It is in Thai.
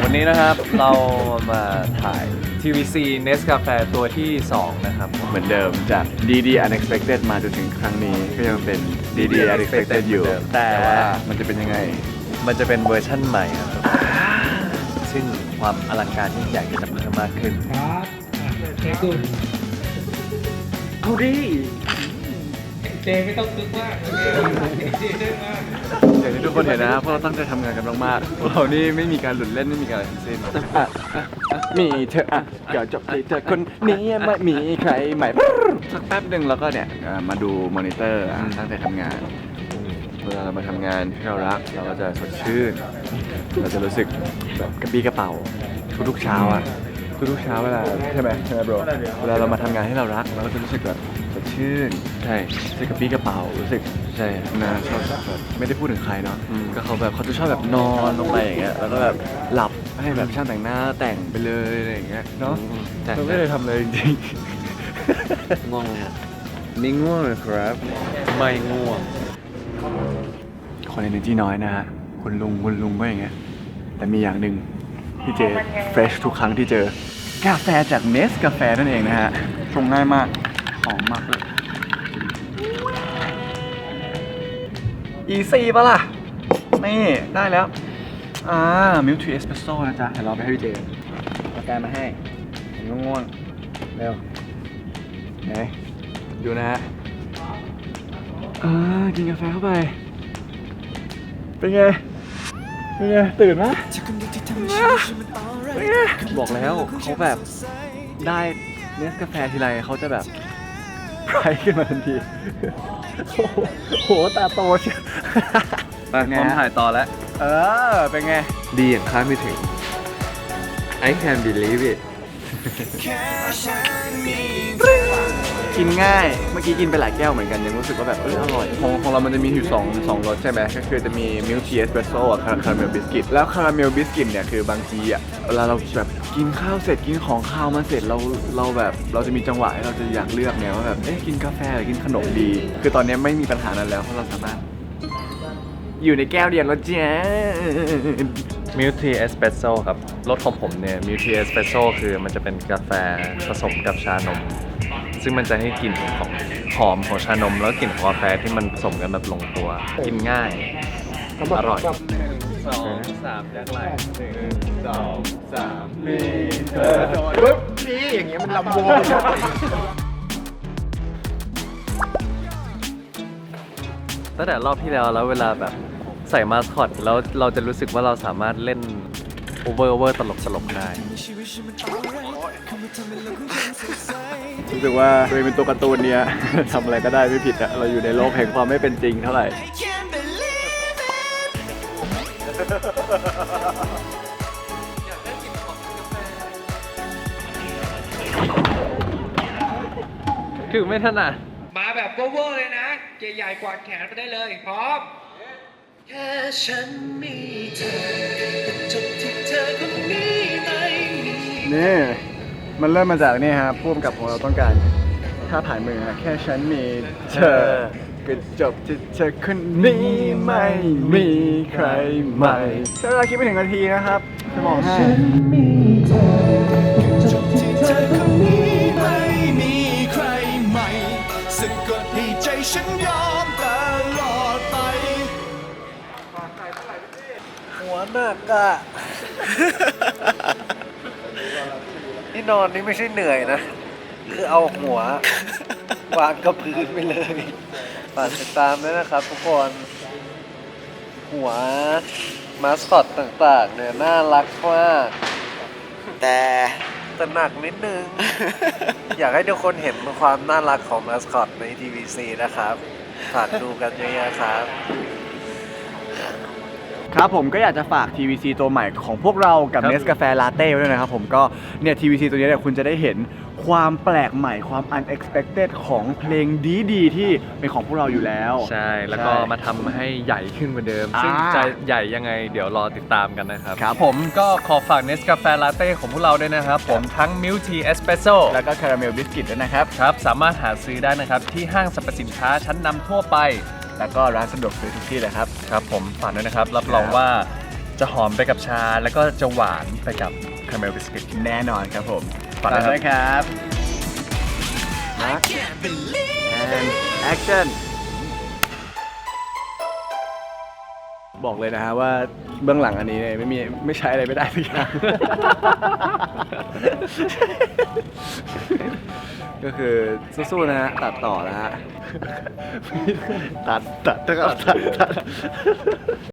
วันนี้นะครับเรามาถ่าย TVC Nest กาแฟตัวที่ 2 นะครับ เหมือนเดิมจาก DD Unexpected มาจนถึงครั้งนี้ก็ยังเป็น DD Unexpected อยู่ แต่แต่ว่ามันจะเป็นยังไง มันจะเป็นเวอร์ชั่นใหม่ครับ ซึ่งความอลังการยิ่งใหญ่ก็จะเพิ่มมากขึ้นครับอะเทคดูเอาดิเจไม่ต้องตึกมากโอเคเจได้มากอย่างที่ทุก คนเห็นนะพวกเราตั้งใจทำงานกันมากๆพวกเรานี่ไม่มีการหลุดเล่นไม่มีการอะไรทั้งสิ้นอะอะอะมีเธออะเดี๋ยวจบที่เธอคนนี้ไม่มีใครใหม่สักแป๊บหนึ่งแล้วก็เนี่ยอะมาดูมอนิเตอร์อะตั้งใจทำงานเวลาเรามาทำงานที่เรารักเราก็จะสดชื่น เราจะรู้สึกแบบกระปี้กระเป๋าทุกๆเช้าอะทุกๆเช้าเวลาใช่ไหมใช่ไหมโบรเวลาเรามาทำงานที่เรารักเราก็จะรู้สึกแบบสดชื่นใช่รู้สึกกระปี้กระเป๋ารู้สึก ใช่นะชอบแบบไม่ได้พูดถึงใครเนาะก็เขาแบบเขาจะชอบแบบนอนลงไปอย่างเงี้ยแล้วก็แบบหลับให้แบบช่างแต่งหน้าแต่งไปเลยอะไรอย่างเงี้ยเนาะแต่เราไม่ได้ทำเลยจริงง่วงไหมครับๆไม่ง่วงเลยครับไม่ง่วง คนเอเนจีน้อยนะฮะคุณลุงคุณลุงก็อย่างเงี้ยแต่มีอย่างหนึ่งที่เจเฟรชทุกครั้งที่เจอกาแฟจากเนสกาแฟนั่นเองนะฮะชงง่ายมากหอมมากเลย อีซี่ปะล่ะ นี่ ได้แล้ว อ่า มิลทีเอสเปรสโซ่นะจ๊ะเดี๋ยวเราไปให้พี่เจกาแฟมาให้ผมง่วงๆเร็วไหนดูนะฮะอ่า กินกาแฟเข้าไป เป็นไง เป็นไง ตื่นไหมเป็นไงบอกแล้วเขาแบบได้เนสกาแฟทีไรเขาจะแบบ ไพรขึ้นมาทันที โอ้โหโหตาโตเชียว ไปพร้อมถ่ายต่อแล้ว เออ เป็นไง ดีอย่างคาดไม่ถึง I can believe it กินง่าย เมื่อกี้กินไปหลายแก้วเหมือนกันยังรู้สึกว่าแบบเอออร่อย ของของเรามันจะมีอยู่สองสองรสใช่ไหมก็คือจะมีมิลชีเอสเปรสโซ่คาราเมลบิสกิตแล้วคาราเมลบิสกิตเนี่ยคือบางทีอะเวลาเราแบบกินข้าวเสร็จกินของข้าวมาเสร็จเราเราแบบเราจะมีจังหวะให้เราจะอยากเลือกไงว่าแบบเอ๊ะกินกาแฟหรือกินขนมดี คือตอนนี้ไม่มีปัญหานั้นแล้วเพราะเราสามารถ อยู่ในแก้วเดียวแล้วเจ๊มิลทีเอสเปรสโซ่ครับรสของผมเนี่ยมิลทีเอสเปรสโซ่คือมันจะเป็นกาแฟผสมกับชานม ซึ่งมันจะให้กลิ่นของหอมของชานม แล้วกลิ่นของกาแฟที่มันผสมกันแบบลงตัว กินง่าย อร่อยสองสามยักษ์ไหลหนึ่งสองสามมีเธอปุ๊บนี่อย่างเงี้ยมันลำวงตั้งแต่รอบที่แล้วแล้วเวลาแบบใส่มาสคอตแล้วเราจะรู้สึกว่าเราสามารถเล่น โอเวอร์โอเวอร์ตลกตลกๆได้รู้สึกว่าตัวเองเป็นตัวการ์ตูนเนี่ยทำอะไรก็ได้ไม่ผิดอะเราอยู่ในโลกแห่งความไม่เป็นจริงเท่าไหร่ ถือไม่ถนัดมาแบบเวอร์ๆเลยนะเจใหญ่กวาดแขนไปได้เลย พร้อม แค่ฉันมีเธอจบที่เธอคนนี้ไม่มี นี่มันเริ่มมาจากนี่ครับพ่วงกับของเราต้องการท่าถ่ายมือฮะแค่ฉันมีเธอก็จบที่เธอคนนี้ไม่มีใครใหม่ใช้เวลาคิดไม่ถึงนาทีนะครับจะบอกให้จบที่เธอคนนี้ไม่มีใครใหม่สะกดให้ใจฉันยอมตลอดไปหัวหนักอะ ที่นอนนี่ไม่ใช่เหนื่อยนะ คือเอาหัว วางกับพื้นไปเลยฝากติดตามด้วยนะครับทุกคน หัวมาสคอตต่างๆเนี่ยน่ารักมากแต่แต่หนักนิดนึง อยากให้ทุกคนเห็นความน่ารักของมาสคอตใน TVC นะครับฝากดูกันเยอะๆครับ ครับผมก็อยากจะฝาก TVC ตัวใหม่ของพวกเรากับครับ เนสกาแฟลาเต้ไว้ด้วยนะครับผมก็เนี่ย TVC ตัวนี้เนี่ยคุณจะได้เห็นความแปลกใหม่ความ unexpected ของเพลงดีๆที่เป็นของพวกเราอยู่แล้ว ใช่ แล้วก็มาทำให้ใหญ่ขึ้นกว่าเดิม ซึ่งอ่า จะใหญ่ยังไงเดี๋ยวรอติดตามกันนะครับ ครับผมก็ขอฝากเนสกาแฟลาเต้ของพวกเราด้วยนะครับ ผมทั้งมิลทีเอสเปรสโซ่แล้วก็คาราเมลบิสกิตด้วยนะครับ ครับ สามารถหาซื้อได้นะครับ ที่ห้างสรรพสินค้าชั้นนำทั่วไป แล้วก็ร้านสะดวกซื้อทุกที่เลยครับ ครับผมฝากด้วยนะครับ รับรองว่าจะหอมไปกับชา แล้วก็จะหวานไปกับคาราเมลบิสกิตแน่นอนครับผมฝากด้วยครับมาร์ค and action บอกเลยนะฮะว่าเบื้องหลังอันนี้เนี่ยไม่มีไม่ใช้อะไรไม่ได้ทุกอย่าง ก็คือสู้ๆนะฮะตัดต่อนะฮะ ตัดตัดตัดตัดตัด